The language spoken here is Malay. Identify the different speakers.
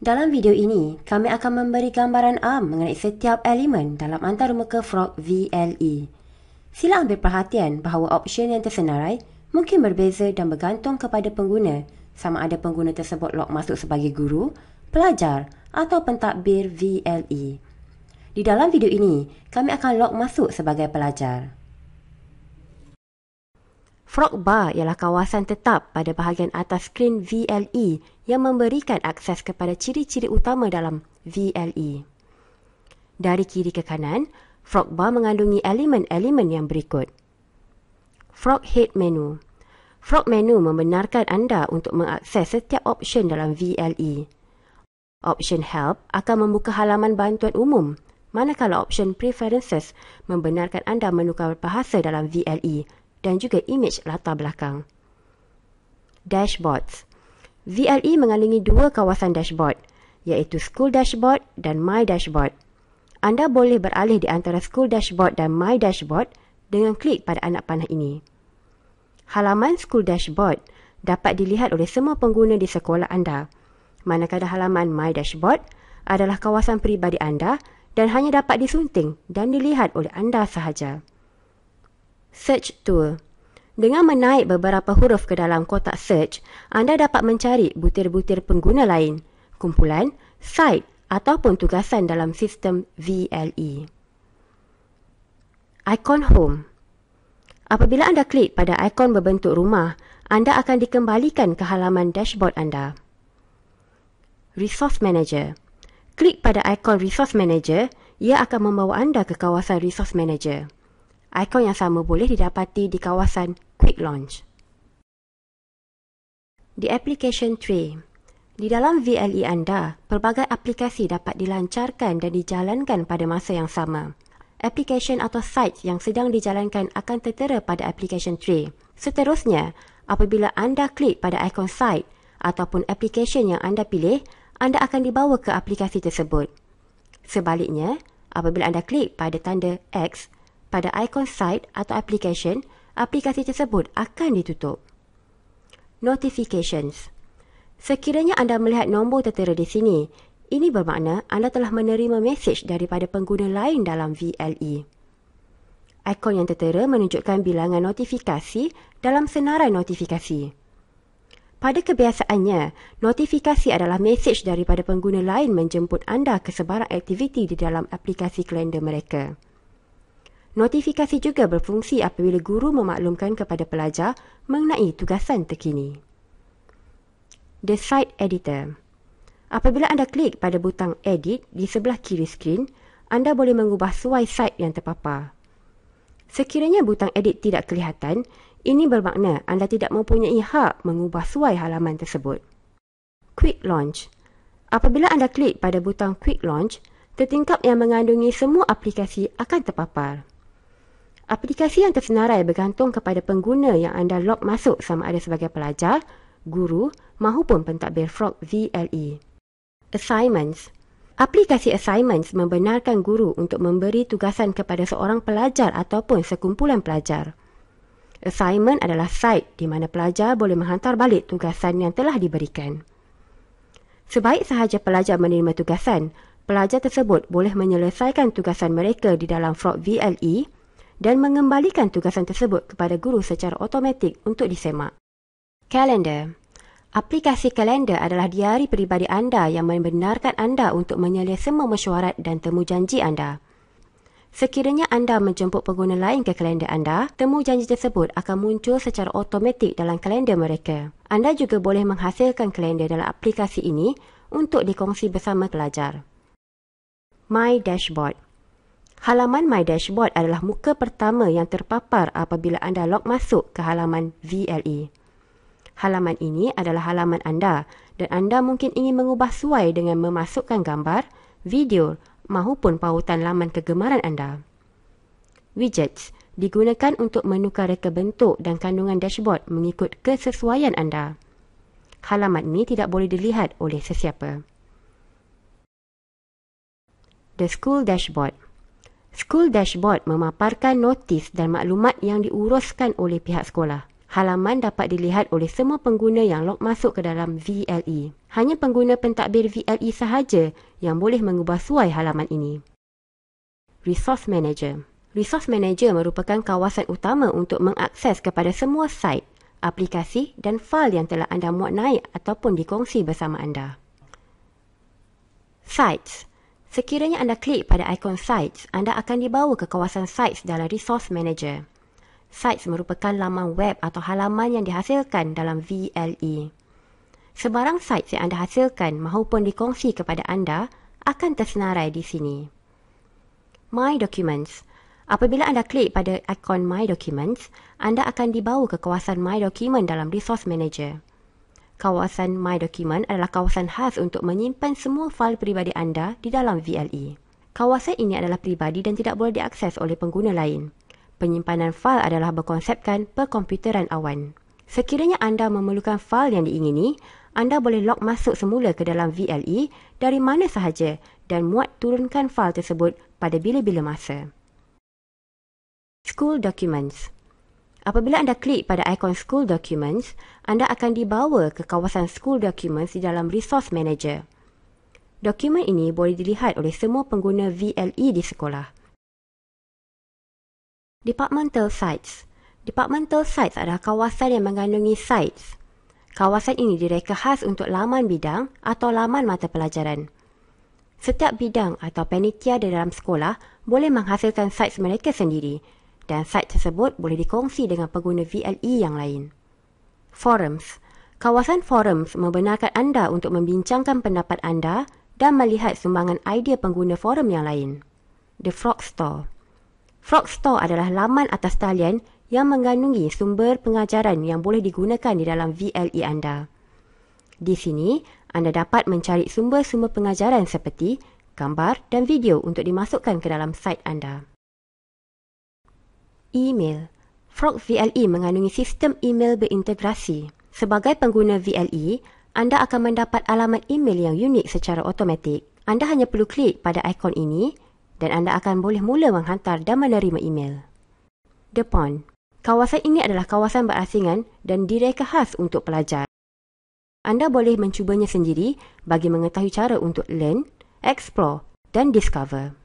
Speaker 1: Dalam video ini, kami akan memberi gambaran am mengenai setiap elemen dalam antarmuka Frog VLE. Sila ambil perhatian bahawa option yang tersenarai mungkin berbeza dan bergantung kepada pengguna sama ada pengguna tersebut log masuk sebagai guru, pelajar atau pentadbir VLE. Di dalam video ini, kami akan log masuk sebagai pelajar. Frog bar ialah kawasan tetap pada bahagian atas skrin VLE yang memberikan akses kepada ciri-ciri utama dalam VLE. Dari kiri ke kanan, frog bar mengandungi elemen-elemen yang berikut. Frog head menu. Frog menu membenarkan anda untuk mengakses setiap option dalam VLE. Option help akan membuka halaman bantuan umum, manakala option preferences membenarkan anda menukar bahasa dalam VLE dan juga imej latar belakang. Dashboards VLE mengandungi dua kawasan dashboard, iaitu School Dashboard dan My Dashboard. Anda boleh beralih di antara School Dashboard dan My Dashboard dengan klik pada anak panah ini. Halaman School Dashboard dapat dilihat oleh semua pengguna di sekolah anda, manakala halaman My Dashboard adalah kawasan peribadi anda dan hanya dapat disunting dan dilihat oleh anda sahaja. Search Tool Dengan menaik beberapa huruf ke dalam kotak search, anda dapat mencari butir-butir pengguna lain, kumpulan, site ataupun tugasan dalam sistem VLE. Icon Home Apabila anda klik pada ikon berbentuk rumah, anda akan dikembalikan ke halaman dashboard anda. Resource Manager Klik pada ikon Resource Manager, ia akan membawa anda ke kawasan Resource Manager. Ikon yang sama boleh didapati di kawasan Quick Launch. Di Application Tray, di dalam VLE anda, pelbagai aplikasi dapat dilancarkan dan dijalankan pada masa yang sama. Application atau site yang sedang dijalankan akan tertera pada Application Tray. Seterusnya, apabila anda klik pada ikon site ataupun application yang anda pilih, anda akan dibawa ke aplikasi tersebut. Sebaliknya, apabila anda klik pada tanda X pada ikon site atau application, aplikasi tersebut akan ditutup. Notifications Sekiranya anda melihat nombor tertera di sini, ini bermakna anda telah menerima mesej daripada pengguna lain dalam VLE. Ikon yang tertera menunjukkan bilangan notifikasi dalam senarai notifikasi. Pada kebiasaannya, notifikasi adalah mesej daripada pengguna lain menjemput anda ke sebarang aktiviti di dalam aplikasi kalender mereka. Notifikasi juga berfungsi apabila guru memaklumkan kepada pelajar mengenai tugasan terkini. The Site Editor Apabila anda klik pada butang Edit di sebelah kiri skrin, anda boleh mengubah suai site yang terpapar. Sekiranya butang Edit tidak kelihatan, ini bermakna anda tidak mempunyai hak mengubah suai halaman tersebut. Quick Launch Apabila anda klik pada butang Quick Launch, tertingkap yang mengandungi semua aplikasi akan terpapar. Aplikasi yang tersenarai bergantung kepada pengguna yang anda log masuk sama ada sebagai pelajar, guru maupun pentadbir Frog VLE. Assignments Aplikasi assignments membenarkan guru untuk memberi tugasan kepada seorang pelajar ataupun sekumpulan pelajar. Assignment adalah site di mana pelajar boleh menghantar balik tugasan yang telah diberikan. Sebaik sahaja pelajar menerima tugasan, pelajar tersebut boleh menyelesaikan tugasan mereka di dalam Frog VLE dan mengembalikan tugasan tersebut kepada guru secara automatik untuk disemak. Kalender Aplikasi kalender adalah diari peribadi anda yang membenarkan anda untuk menyalih semua mesyuarat dan temu janji anda. Sekiranya anda menjemput pengguna lain ke kalender anda, temu janji tersebut akan muncul secara automatik dalam kalender mereka. Anda juga boleh menghasilkan kalender dalam aplikasi ini untuk dikongsi bersama pelajar. My Dashboard Halaman My Dashboard adalah muka pertama yang terpapar apabila anda log masuk ke halaman VLE. Halaman ini adalah halaman anda dan anda mungkin ingin mengubah suai dengan memasukkan gambar, video maupun pautan laman kegemaran anda. Widgets digunakan untuk menukar reka bentuk dan kandungan dashboard mengikut kesesuaian anda. Halaman ini tidak boleh dilihat oleh sesiapa. The School Dashboard School Dashboard memaparkan notis dan maklumat yang diuruskan oleh pihak sekolah. halaman dapat dilihat oleh semua pengguna yang log masuk ke dalam VLE. Hanya pengguna pentadbir VLE sahaja yang boleh mengubah suai halaman ini. Resource Manager Resource Manager merupakan kawasan utama untuk mengakses kepada semua site, aplikasi dan fail yang telah anda muat naik ataupun dikongsi bersama anda. Sites Sekiranya anda klik pada ikon Sites, anda akan dibawa ke kawasan Sites dalam Resource Manager. Sites merupakan laman web atau halaman yang dihasilkan dalam VLE. Sebarang sites yang anda hasilkan maupun dikongsi kepada anda akan tersenarai di sini. My Documents Apabila anda klik pada ikon My Documents, anda akan dibawa ke kawasan My Document dalam Resource Manager. Kawasan My Document adalah kawasan khas untuk menyimpan semua fail peribadi anda di dalam VLE. Kawasan ini adalah peribadi dan tidak boleh diakses oleh pengguna lain. Penyimpanan fail adalah berkonsepkan perkomputeran awan. Sekiranya anda memerlukan fail yang diingini, anda boleh log masuk semula ke dalam VLE dari mana sahaja dan muat turunkan fail tersebut pada bila-bila masa. School Documents Apabila anda klik pada ikon School Documents, anda akan dibawa ke kawasan School Documents di dalam Resource Manager. Dokumen ini boleh dilihat oleh semua pengguna VLE di sekolah. Departmental Sites Departmental Sites adalah kawasan yang mengandungi sites. Kawasan ini direka khas untuk laman bidang atau laman mata pelajaran. Setiap bidang atau panitia di dalam sekolah boleh menghasilkan sites mereka sendiri dan site tersebut boleh dikongsi dengan pengguna VLE yang lain. Forums Kawasan forums membenarkan anda untuk membincangkan pendapat anda dan melihat sumbangan idea pengguna forum yang lain. The Frog Store Frog Store adalah laman atas talian yang mengandungi sumber pengajaran yang boleh digunakan di dalam VLE anda. Di sini, anda dapat mencari sumber-sumber pengajaran seperti gambar dan video untuk dimasukkan ke dalam site anda. Email Frog VLE mengandungi sistem email berintegrasi. Sebagai pengguna VLE, anda akan mendapat alamat email yang unik secara automatik. Anda hanya perlu klik pada ikon ini dan anda akan boleh mula menghantar dan menerima email. The Pond Kawasan ini adalah kawasan berasingan dan direka khas untuk pelajar. Anda boleh mencubanya sendiri bagi mengetahui cara untuk learn, explore dan discover.